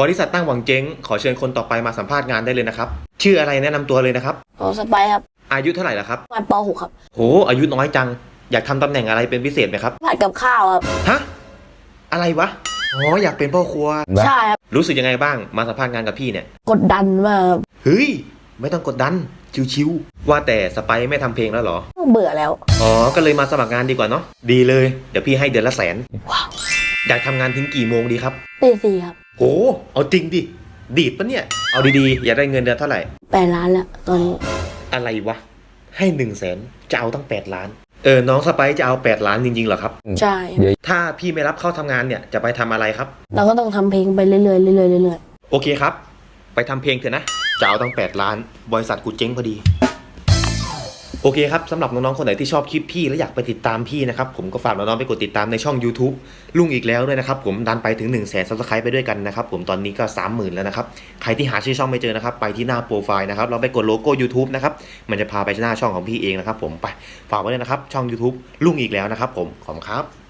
บริษัทตั้งหวังเจ๊ง ขอเชิญคนต่อไปมาสัมภาษณ์งานได้เลยนะครับ ชื่ออะไรแนะนำตัวเลยนะครับโอ้สไปครับอายุเท่าไหร่ละครับมาป .6 ครับโห อายุน้อยจัง อยากทำตำแหน่งอะไรเป็นพิเศษไหมครับ ผัดกับข้าวครับ ฮะ อะไรวะ อ๋อ อยากเป็นพ่อครัว ใช่ครับ รู้สึกยังไงบ้าง มาสัมภาษณ์งานกับพี่เนี่ย กดดันมากครับเฮ้ย ไม่ต้องกดดัน ชิวๆ ว่าแต่สไปซ์ไม่ทำเพลงแล้วเหรอ เบื่อแล้ว อ๋อ ก็เลยมาสมัครงานดีกว่าเนาะ ดีเลย เดี๋ยวพี่ให้เดือนละแสน ว้าว อยากทำงานถึงกี่โมงดีครับ ตีสี่ครับโห เอาจริงดิ ดีดปะเนี่ย เอาดีๆ อยากได้เงินเดือนเท่าไหร่ แปดล้านแล้วตอนนี้อะไรวะ ให้หนึ่งแสนจะเอาตั้งแปดล้าน เออ น้องสไปซ์จะเอาแปดล้านจริงๆเหรอครับ ใช่เดี๋ยว ถ้าพี่ไม่รับเข้าทำงานเนี่ย จะไปทำอะไรครับ เราก็ต้องทำเพลงไปเรื่อยๆเรื่อยๆเรื่อยโอเคครับ ไปทำเพลงเถอะนะ จะเอาตั้งแปดล้าน บริษัทกูเจ๊งพอดี โอเคครับสำหรับน้องๆคนไหนที่ชอบคลิปพี่และอยากไปติดตามพี่นะครับผมก็ฝากน้องๆไปกดติดตามในช่อง YouTube ลุงอีกแล้วด้วยนะครับผมดันไปถึง1นึ่งแสนซับสไครต์ไปด้วยกันนะครับผมตอนนี้ก็ 30,000 แล้วนะครับใครที่หาชื่อช่องไม่เจอนะครับไปที่หน้าโปรไฟล์นะครับเราไปกดโลโก้ YouTube นะครับมันจะพาไปหน้าช่องของพี่เองนะครับผมไปฝากไว้เลยนะครับช่อง YouTube ลุงอีกแล้วนะครับผมขอบคุณครับ